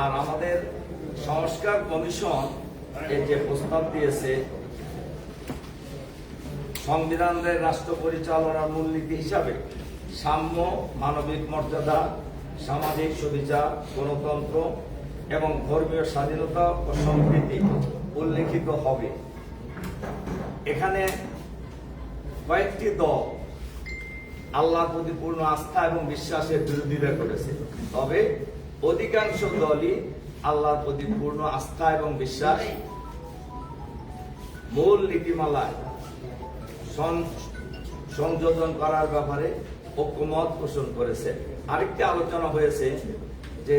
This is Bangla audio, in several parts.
আর আমাদের সংস্কার কমিশন এর যে প্রস্তাব দিয়েছে, সংবিধানের রাষ্ট্র পরিচালনার মূলনীতি হিসাবে সাম্য, মানবিক মর্যাদা, সামাজিক সুবিচার গণতন্ত্র এবং ধর্মীয় স্বাধীনতা ও সম্প্রীতি উল্লেখিত হবে। এখানে কয়েকটি দল আল্লাহর প্রতি পূর্ণ আস্থা এবং বিশ্বাসের বিরোধিতা করেছে। তবে অধিকাংশ দলই আল্লাহর প্রতি পূর্ণ আস্থা এবং বিশ্বাস। মূল নীতিমালায় সংযোজন করার ব্যাপারে ঐক্যমত পোষণ করেছে। আরেকটি আলোচনা হয়েছে যে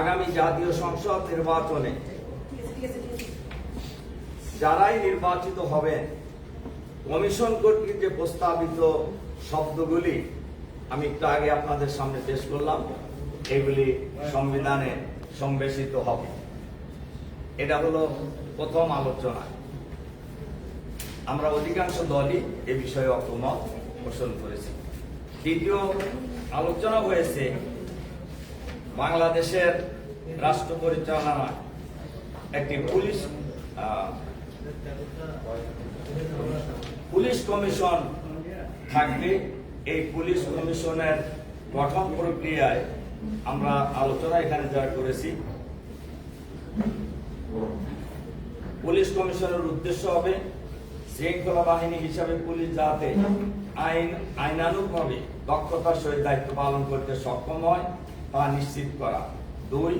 আগামী জাতীয় সংসদ নির্বাচনে যারাই নির্বাচিত হবেন, কমিশন কর্তৃক যে প্রস্তাবিত শব্দগুলি আমি একটু আগে আপনাদের সামনে পেশ করলাম, এগুলি সংবিধানে সংবেশিত হবে। এটা হলো প্রথম আলোচনা। আমরা অধিকাংশ দলই এ বিষয়ে অকমত পোষণ করেছি। দ্বিতীয় আলোচনা হয়েছে বাংলাদেশের রাষ্ট্র পরিচালনা একটি পুলিশ পুলিশ কমিশন থাকবে। এই পুলিশ কমিশনের গঠন প্রক্রিয়ায় আমরা আলোচনা এখানে জয় করেছি। পুলিশ কমিশনের উদ্দেশ্য হবে শৃঙ্খলা বাহিনী হিসাবে পুলিশ যাতে আইন আইনানুগভাবে দক্ষতার সহিত দায়িত্ব পালন করতে সক্ষম হয়, তা নিশ্চিত করা। দুই,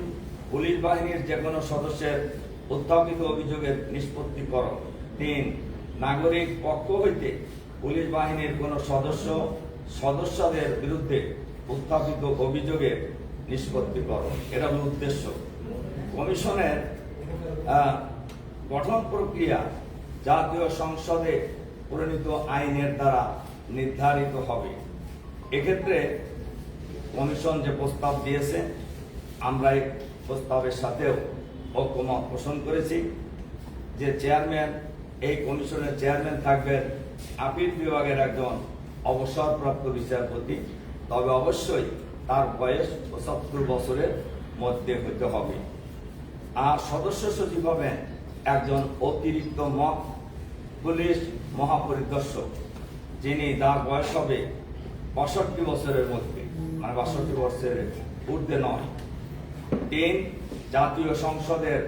পুলিশ বাহিনীর যে কোনো সদস্যের উত্থাপিত অভিযোগের নিষ্পত্তি করো তিন, নাগরিক পক্ষ হইতে পুলিশ বাহিনীর কোনো সদস্য সদস্যদের বিরুদ্ধে উত্থাপিত অভিযোগের নিষ্পত্তি করো এটা হল উদ্দেশ্য। কমিশনের গঠন প্রক্রিয়া জাতীয় সংসদে প্রণীত আইনের দ্বারা নির্ধারিত হবে। এক্ষেত্রে কমিশন যে প্রস্তাব দিয়েছে, আমরা এই প্রস্তাবের সাথেও ঐক্যমত পোষণ করেছি যে চেয়ারম্যান, এই কমিশনের চেয়ারম্যান থাকবেন আপিল বিভাগের একজন অবসরপ্রাপ্ত বিচারপতি, তবে অবশ্যই তার বয়স পঁচাত্তর বছরের মধ্যে হতে হবে। আর সদস্য সচিব হবেন একজন অতিরিক্ত মক পুলিশ মহাপরিদর্শক, যিনি তার বয়স হবে পঁয়ষট্টি বছরের মধ্যে মানে বাষট্টি বছরের ঊর্ধ্বে নয়। তিন, জাতীয় সংসদের,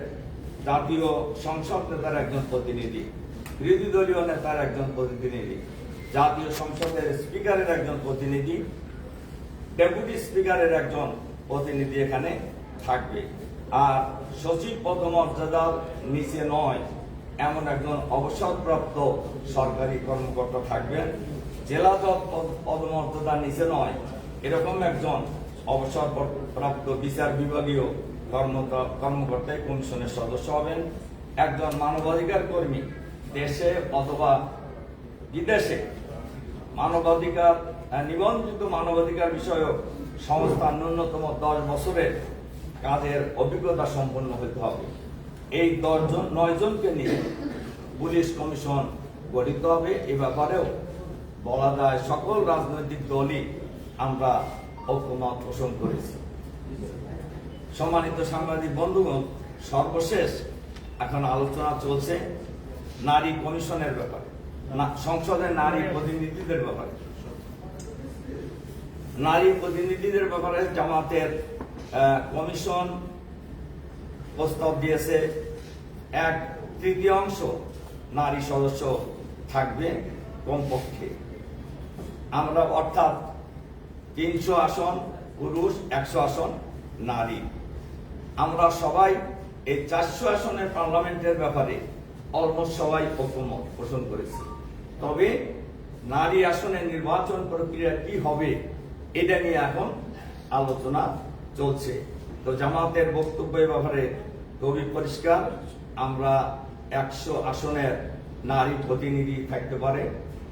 জাতীয় সংসদ নেতার একজন প্রতিনিধি, বিরোধী দলীয় নেতার একজন প্রতিনিধি। জাতীয় সংসদের স্পিকারের একজন প্রতিনিধি, ডেপুটি স্পিকারের একজন প্রতিনিধি এখানে থাকবে। আর সচিব পদমর্যাদার নিচে নয়, এমন একজন অবসরপ্রাপ্ত সরকারি কর্মকর্তা থাকবেন। জেলা জজ পদ- পদমর্যাদার নিচে নয়, এরকম একজন অবসরপ্রাপ্ত বিচার বিভাগীয় কর্মতা- কর্মকর্তা এই কমিশনের সদস্য হবেন। একজন মানবাধিকার কর্মী, দেশে অথবা বিদেশে মানবাধিকার নিবন্ধিত মানবাধিকার বিষয়ক সংস্থার ন্যূনতম দশ বছরের কাজের অভিজ্ঞতা সম্পন্ন হতে হবে। এই দশজন নয় জনকে নিয়ে পুলিশ কমিশন গঠিত হবে। এ ব্যাপারেও বলা যায় সকল রাজনৈতিক দলই আমরা ঐক্যমত পোষণ করেছি। সম্মানিত সাংবাদিক বন্ধুগণ, সর্বশেষ এখন আলোচনা চলছে নারী কমিশনের ব্যাপারে। সংসদের নারী প্রতিনিধিদের ব্যাপারে। নারী প্রতিনিধিদের ব্যাপারে জামাতের কমিশন প্রস্তাব দিয়েছে। এক তৃতীয়াংশ নারী সদস্য থাকবে কমপক্ষে। আমরা অর্থাৎ তিনশো আসন, পুরুষ একশো আসন, নারী। আমরা সবাই এই চারশো আসনের পার্লামেন্টের ব্যাপারে অলমোস্ট সবাই ঐক্যমত পোষণ করেছি। তবে নারী আসনের নির্বাচন প্রক্রিয়া কি হবে, এটা নিয়ে এখন আলোচনা চলছে। তো জামাতের বক্তব্য এ ব্যাপারে খুবই পরিষ্কার, আমরা একশো আসনের নারী প্রতিনিধি থাকতে পারে,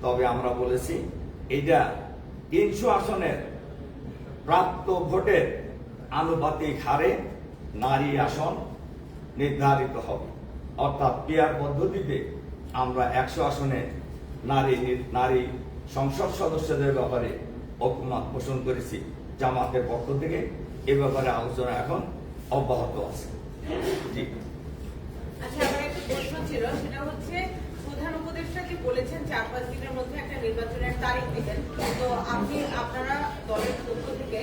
তবে আমরা বলেছি এটা তিনশো আসনের প্রাপ্ত ভোটের আনুপাতিক হারে নারী আসন নির্ধারিত হবে। অর্থাৎ পিয়ার পদ্ধতিতে আমরা একশো আসনে নারী নারী সংসদ সদস্যদের ব্যাপারে ঐক্যমত পোষণ করেছি জামাতের পক্ষ থেকে। এ ব্যাপারে আলোচনা এখন অব্যাহত আছে। জি। আচ্ছা একটা প্রশ্ন ছিল, সেটা হচ্ছে প্রধান যে বলেছেন চার পাঁচ দিনের মধ্যে একটা নির্বাচনের তারিখ দিবেন? তো আপনি, আপনারা দলের পক্ষ থেকে